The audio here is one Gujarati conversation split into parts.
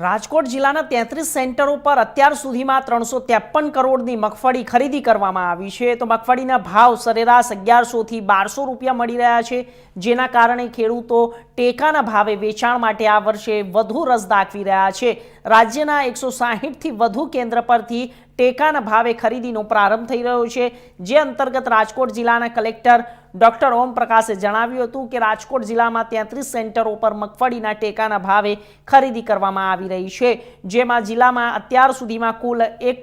રાજકોટ જિલ્લાના તેત્રીસ સેન્ટરો પર અત્યાર સુધીમાં ત્રણસો ત્રેપન કરોડની મગફળી ખરીદી કરવામાં આવી છે. તો મગફળીના ભાવ સરેરાશ અગિયારસોથી બારસો રૂપિયા મળી રહ્યા છે. જેના કારણે ખેડૂતો ટેકાના ભાવે વેચાણ માટે આ વર્ષે વધુ રસ દાખવી રહ્યા છે. રાજ્યના એકસો સાહીઠથી વધુ કેન્દ્ર પરથી ટેકાના ભાવે ખરીદીનો પ્રારંભ થઈ રહ્યો છે, જે અંતર્ગત રાજકોટ જિલ્લાના કલેક્ટર ડોક્ટર ઓમ પ્રકાશે જણાવ્યું હતું કે રાજકોટ જિલ્લામાં તેત્રીસ સેન્ટરો પર મગફળીના ટેકાના ભાવે ખરીદી કરવામાં આવી રહી છે, જેમાં જિલ્લામાં અત્યાર સુધીમાં કુલ એક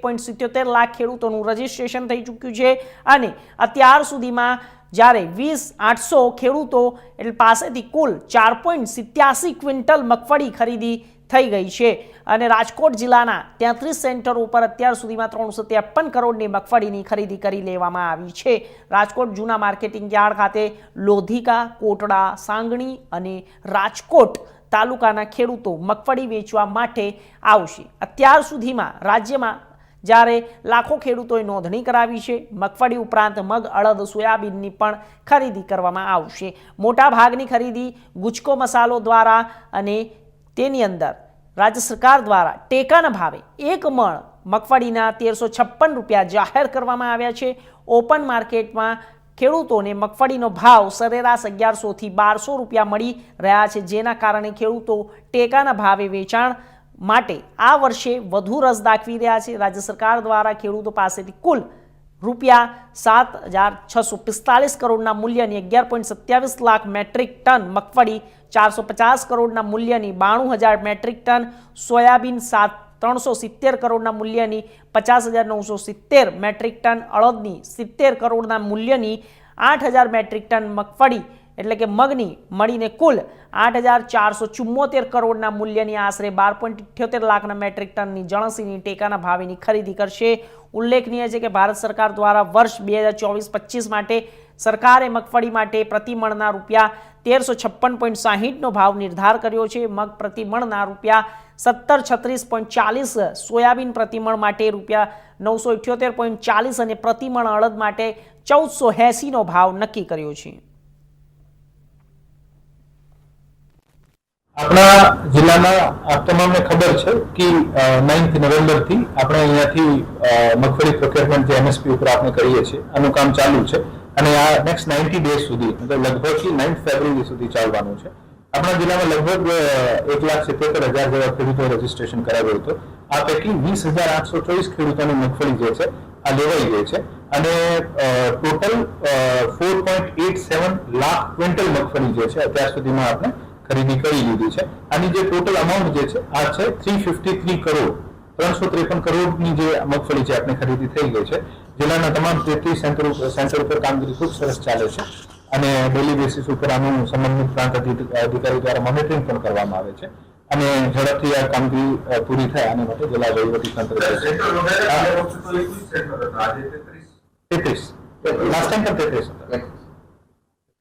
લાખ ખેડૂતોનું રજીસ્ટ્રેશન થઈ ચૂક્યું છે અને અત્યાર સુધીમાં જ્યારે વીસ આઠસો ખેડૂતો એટલે પાસેથી કુલ ચાર ક્વિન્ટલ મગફળી ખરીદી થઈ ગઈ છે. અને રાજકોટ જિલ્લાના તેત્રીસ સેન્ટર ઉપર અત્યાર સુધીમાં ત્રણસો ત્રેપન કરોડની મગફળીની ખરીદી કરી લેવામાં આવી છે. રાજકોટ જૂના માર્કેટિંગ યાર્ડ ખાતે લોધિકા, કોટડા, સાંગણી અને રાજકોટ તાલુકાના ખેડૂતો મગફળી વેચવા માટે આવશે. અત્યાર સુધીમાં રાજ્યમાં જ્યારે લાખો ખેડૂતોએ નોંધણી કરાવી છે, મગફળી ઉપરાંત મગ, અડદ, સોયાબીનની પણ ખરીદી કરવામાં આવશે. મોટા ભાગની ખરીદી ગુજકો મસાલો દ્વારા અને તેની અંદર રાજ્ય સરકાર દ્વારા ટેકાના ભાવે એક મણ મગફળીના તેરસો છપ્પન રૂપિયા જાહેર કરવામાં આવ્યા છે. ઓપન માર્કેટમાં ખેડૂતોને મગફળીનો ભાવ સરેરાશ અગિયારસોથી બારસો રૂપિયા મળી રહ્યા છે, જેના કારણે ખેડૂતો ટેકાના ભાવે વેચાણ માટે આ વર્ષે વધુ રસ દાખવી રહ્યા છે. રાજ્ય સરકાર દ્વારા ખેડૂતો પાસેથી કુલ રૂપિયા સાત હજાર છસો પિસ્તાલીસ કરોડના મૂલ્યની અગિયાર પોઈન્ટ સત્યાવીસ લાખ મેટ્રિક ટન મગફળી, ચારસો પચાસ કરોડના મૂલ્યની બાણું હજાર મેટ્રિક ટન, સોયાબીન સાત, ત્રણસો સિત્તેર કરોડના મૂલ્યની પચાસ હજાર નવસો સિત્તેર મેટ્રિક ટન, અળદની સિત્તેર કરોડના મૂલ્યની આઠ હજાર મેટ્રિક ટન મગફળી એટલે કે મગની મળીને કુલ આઠ હજાર ચારસો ચુમ્મોતેર કરોડના મૂલ્યની આશરે બાર પોઈન્ટ ઇઠ્યોતેર લાખના મેટ્રિક ટનની જણસીની ટેકાના ભાવેની ખરીદી કરશે. ઉલ્લેખનીય છે કે ભારત સરકાર દ્વારા વર્ષ બે હજાર ચોવીસ પચીસ માટે સરકારે મગફળી માટે પ્રતિમણના રૂપિયા તેરસો છપ્પન પોઈન્ટ સાહીઠનો ભાવ નિર્ધાર કર્યો છે. મગ પ્રતિમણના રૂપિયા સત્તર છત્રીસ પોઈન્ટ ચાલીસ, સોયાબીન પ્રતિમણ માટે રૂપિયા નવસો ઇઠ્યોતેર પોઈન્ટ ચાલીસ અને પ્રતિમણ અડદ માટે ચૌદસો એંસીનો ભાવ નક્કી કર્યો છે. આપણા જિલ્લામાં આપ તમામને ખબર છે કે નાઇન્થ નવેમ્બરથી આપણે અહીંયાથી મગફળી પ્રોક્યોરમેન્ટ જે એમએસપી ઉપર આપણે કરીએ છીએ, આનું કામ ચાલુ છે. અને આ નેક્સ્ટ નાઇન્ટી ડેઝ સુધી, મતલબ લગભગ નાઇન્થ ફેબ્રુઆરી સુધી ચાલવાનું છે. આપણા જિલ્લામાં લગભગ એક લાખ સિત્તેર હજાર જેવા ખેડૂતો રજીસ્ટ્રેશન કરાવ્યું હતું. આ પૈકી વીસ હજાર આઠસો ચોવીસ ખેડૂતોની મગફળી જે છે, આ લેવાઈ ગઈ છે. અને total four point eight seven lakh quintal મગફળી જે છે, અત્યાર સુધીમાં આપણે ખરીદી કરી લીધી છે. આની જે ટોટલ અમાઉન્ટ જે છે આ છે થ્રી ફિફ્ટી થ્રી કરોડ ત્રણસો ત્રેપન કરોડની જે મગફળી છે આપણે ખરીદી થઈ ગઈ છે. જિલ્લાના તમામ તેત્રીસ સેન્ટર સેન્ટર ઉપર કામગીરી ખૂબ સરસ ચાલે છે. અને ડેલી બેસિસ ઉપર આનું સંબંધિત પ્રાંત અધિકારી દ્વારા મોનિટરિંગ પણ કરવામાં આવે છે. અને ઝડપથી આ કામગીરી પૂરી થાય આના માટે જિલ્લા વહીવટી તંત્ર છે. તેત્રીસ. લાસ્ટ ટાઈમ પણ તેત્રીસ હતા.